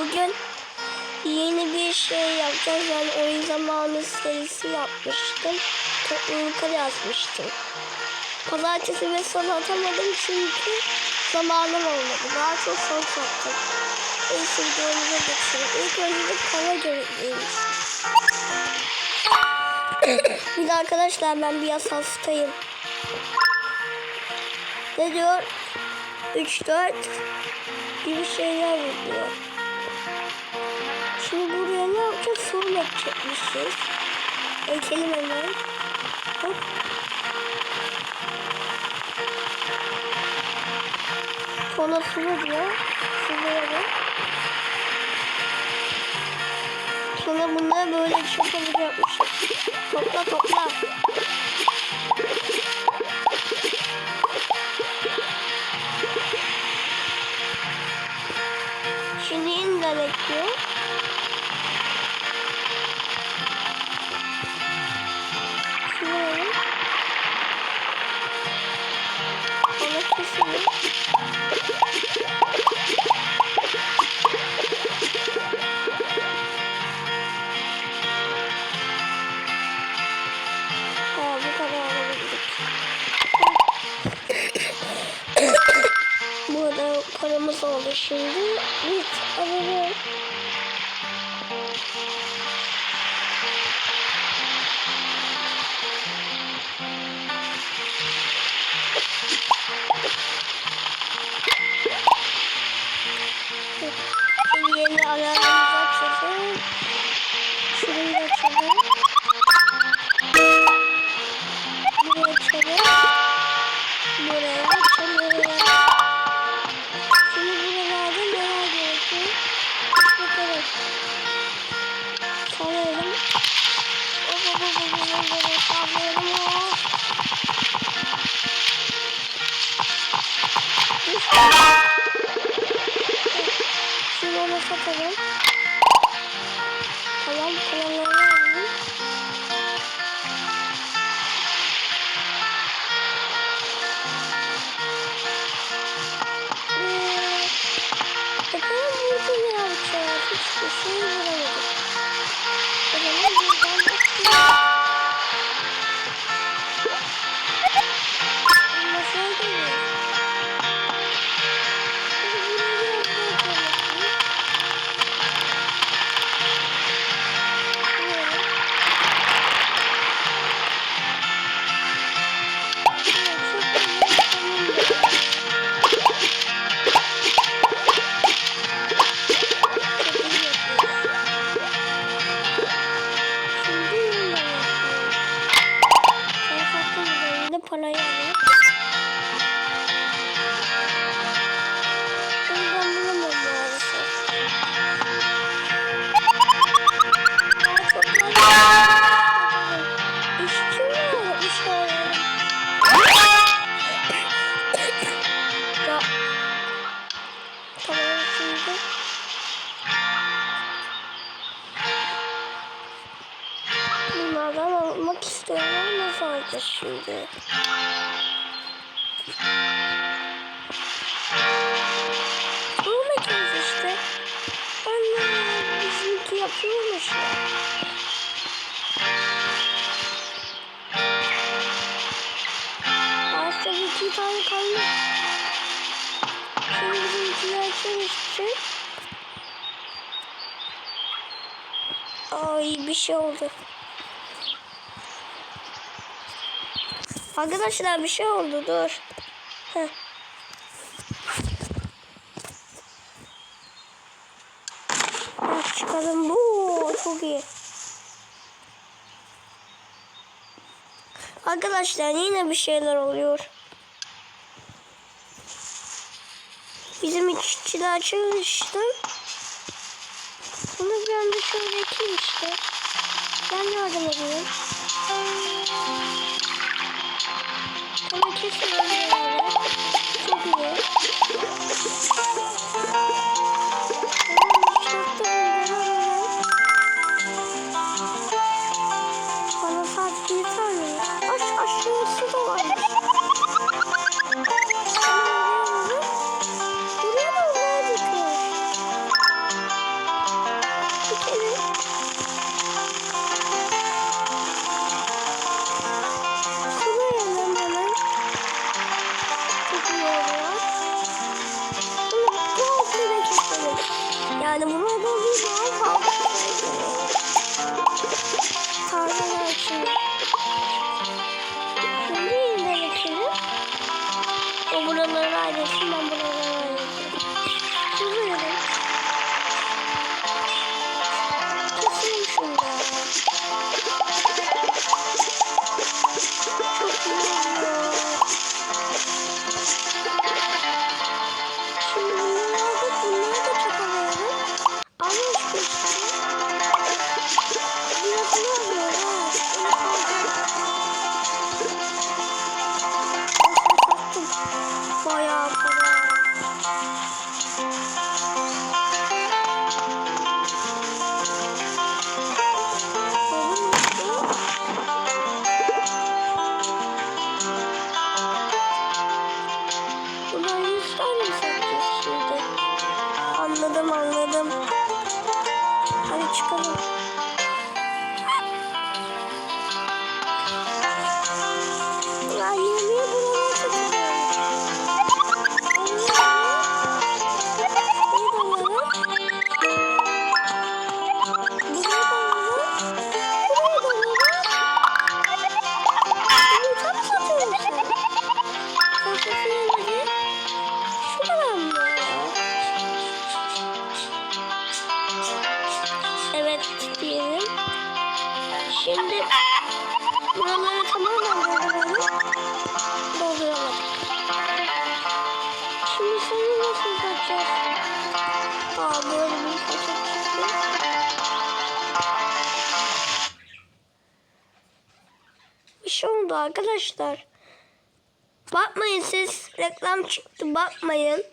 Bugün yeni bir şey yapacağız. Yani oyun zamanı serisi yapmıştım. Toplulukları yazmıştım. Pazartesi ve salı atamadım çünkü zamanım olmadı. Daha çok son sattım. İlk videomuza geçelim. İlk önce de para görevliymiş. bir de arkadaşlar ben bir hastayım. Ne diyor? 3 4 gibi şeyler diyor. Yapacağız? Sorun edecekmişiz. Ekelim hemen. Hop. Sonra sıvı diyor. Sıvıya Sonra bunları böyle çapalacakmışız. Topla topla. Şimdi yeniden ekliyor. Paramız oldu şimdi. Git alalım. Yeni alarmımızı açalım. Şurayı açalım. Satalım. Tamam, kalanları alalım. Bakalım burada ne yapacağız? Hiçbir şey bulamadık. Alacağız şimdi? Bulmayacağız işte. Anne bizimki yapıyormuş ya. Ağaçta iki tane kalmış. Şimdi bizimkiler çalışacak. Ay bir şey oldu. Arkadaşlar bir şey oldu dur. Heh. Çıkalım bu çok iyi. Arkadaşlar yine bir şeyler oluyor. Bizim işçiler çalıştı. Bunu ben de şöyle işte. Ben yardım edeyim. Ama kesin yani. Çok iyi. Yani bunu alayım ama Tarlalar için. Şimdi Sattım. Bayağı Evet diyelim. Şimdi buraları tamamen dolduralım. Dolduralım. Şimdi seni nasıl yapacağız? Aa böyle bir çıktı. Bir şey oldu arkadaşlar. Bakmayın siz reklam çıktı bakmayın.